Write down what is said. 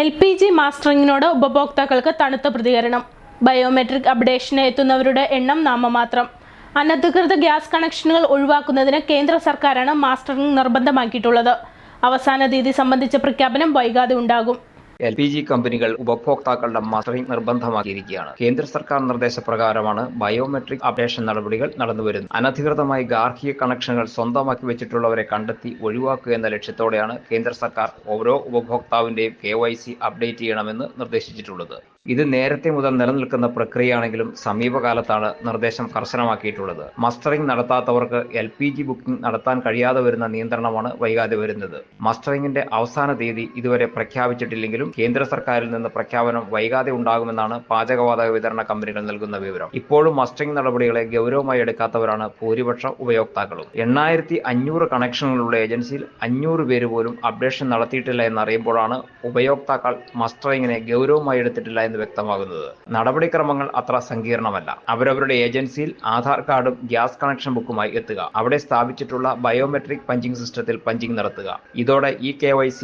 L P G മാസ്റ്ററിങ്ങിനോട് ഉപഭോക്താക്കൾക്ക് തണുത്ത പ്രതികരണം. ബയോമെട്രിക് അപ്ഡേഷന് എത്തുന്നവരുടെ എണ്ണം നാമമാത്രം. അനധികൃത ഗ്യാസ് കണക്ഷനുകൾ ഒഴിവാക്കുന്നതിന് കേന്ദ്ര സർക്കാരാണ് മാസ്റ്ററിംഗ് നിർബന്ധമാക്കിയിട്ടുള്ളത്. അവസാന തീയതി സംബന്ധിച്ച പ്രഖ്യാപനം വൈകാതെ ഉണ്ടാകും. എൽ പി ജി കമ്പനികൾ ഉപഭോക്താക്കളുടെ മസ്റ്ററിംഗ് നിർബന്ധമാക്കിയിരിക്കുകയാണ്. കേന്ദ്ര സർക്കാർ നിർദ്ദേശപ്രകാരമാണ് ബയോമെട്രിക് അപ്ഡേഷൻ നടപടികൾ നടന്നുവരുന്നത്. അനധികൃതമായി ഗാർഹിക കണക്ഷനുകൾ സ്വന്തമാക്കി വെച്ചിട്ടുള്ളവരെ കണ്ടെത്തി ഒഴിവാക്കുക എന്ന ലക്ഷ്യത്തോടെയാണ് കേന്ദ്ര സർക്കാർ ഓരോ ഉപഭോക്താവിന്റെയും കെ അപ്ഡേറ്റ് ചെയ്യണമെന്ന് നിർദ്ദേശിച്ചിട്ടുള്ളത്. ഇത് നേരത്തെ മുതൽ നിലനിൽക്കുന്ന പ്രക്രിയയാണെങ്കിലും സമീപകാലത്താണ് നിർദ്ദേശം കർശനമാക്കിയിട്ടുള്ളത്. മസ്റ്ററിംഗ് നടത്താത്തവർക്ക് എൽ പി ജി ബുക്കിംഗ് നടത്താൻ കഴിയാതെ വരുന്ന നിയന്ത്രണമാണ് വൈകാതെ വരുന്നത്. മസ്റ്ററിംഗിന്റെ അവസാന തീയതി ഇതുവരെ പ്രഖ്യാപിച്ചിട്ടില്ലെങ്കിലും കേന്ദ്ര സർക്കാരിൽ നിന്ന് പ്രഖ്യാപനം വൈകാതെ ഉണ്ടാകുമെന്നാണ് പാചകവാതക വിതരണ കമ്പനികൾ നൽകുന്ന വിവരം. ഇപ്പോഴും മസ്റ്ററിംഗ് നടപടികളെ ഗൗരവമായി എടുക്കാത്തവരാണ് ഭൂരിപക്ഷ ഉപയോക്താക്കളും. എണ്ണായിരത്തി അഞ്ഞൂറ് കണക്ഷനുകളുള്ള ഏജൻസിയിൽ അഞ്ഞൂറ് പേര് പോലും അപ്ഡേഷൻ നടത്തിയിട്ടില്ല എന്നറിയുമ്പോഴാണ് ഉപയോക്താക്കൾ മസ്റ്ററിംഗിനെ ഗൗരവമായി എടുത്തിട്ടില്ല എന്ന് വ്യക്തമാകുന്നത്. നടപടിക്രമങ്ങൾ അത്ര സങ്കീർണമല്ല. അവരവരുടെ ഏജൻസിയിൽ ആധാർ കാർഡും ഗ്യാസ് കണക്ഷൻ ബുക്കുമായി എത്തുക. അവിടെ സ്ഥാപിച്ചിട്ടുള്ള ബയോമെട്രിക് പഞ്ചിംഗ് സിസ്റ്റത്തിൽ പഞ്ചിംഗ് നടത്തുക. ഇതോടെ ഈ കെ